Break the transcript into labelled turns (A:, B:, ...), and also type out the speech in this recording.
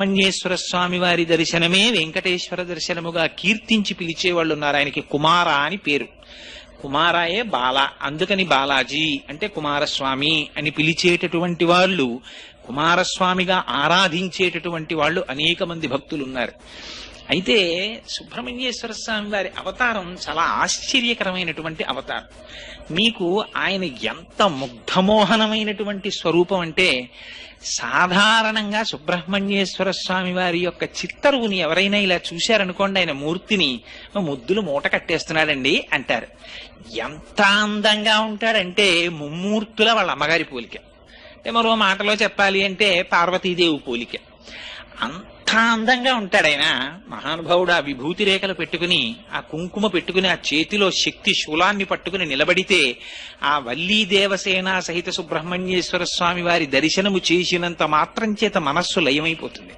A: సుబ్రహ్మణ్యేశ్వర స్వామి వారి దర్శనమే వెంకటేశ్వర దర్శనముగా కీర్తించి పిలిచేవాళ్ళు ఉన్నారు ఆయనకి కుమార అని పేరు. కుమారాయే బాల. అందుకని బాలాజీ అంటే కుమారస్వామి అని పిలిచేటటువంటి వాళ్ళు కుమారస్వామిగా ఆరాధించేటటువంటి వాళ్ళు అనేక మంది భక్తులు ఉన్నారు అయితే సుబ్రహ్మణ్యేశ్వర స్వామి వారి అవతారం చాలా ఆశ్చర్యకరమైనటువంటి అవతారం. మీకు ఆయన ఎంత ముగ్ధమోహనమైనటువంటి స్వరూపం అంటే సాధారణంగా సుబ్రహ్మణ్యేశ్వర స్వామి వారి యొక్క చిత్తరువుని ఎవరైనా ఇలా చూశారనుకోండి ఆయన మూర్తిని ముద్దులు మూట కట్టేస్తున్నాడండి అంటారు. ఎంత అందంగా ఉంటాడంటే ముమ్మూర్తుల వాళ్ళ అమ్మగారి పోలిక. అంటే మరో మాటలో చెప్పాలి అంటే పార్వతీదేవి పోలిక. అంత అందంగా ఉంటాడు ఆయన. మహానుభావుడు ఆ విభూతి రేఖలు పెట్టుకుని ఆ కుంకుమ పెట్టుకుని ఆ చేతిలో శక్తి శూలాన్ని పట్టుకుని నిలబడితే ఆ వల్లీ దేవసేన సహిత సుబ్రహ్మణ్యేశ్వర స్వామి వారి దర్శనము చేసినంత మాత్రం చేత మనస్సు లయమైపోతుంది.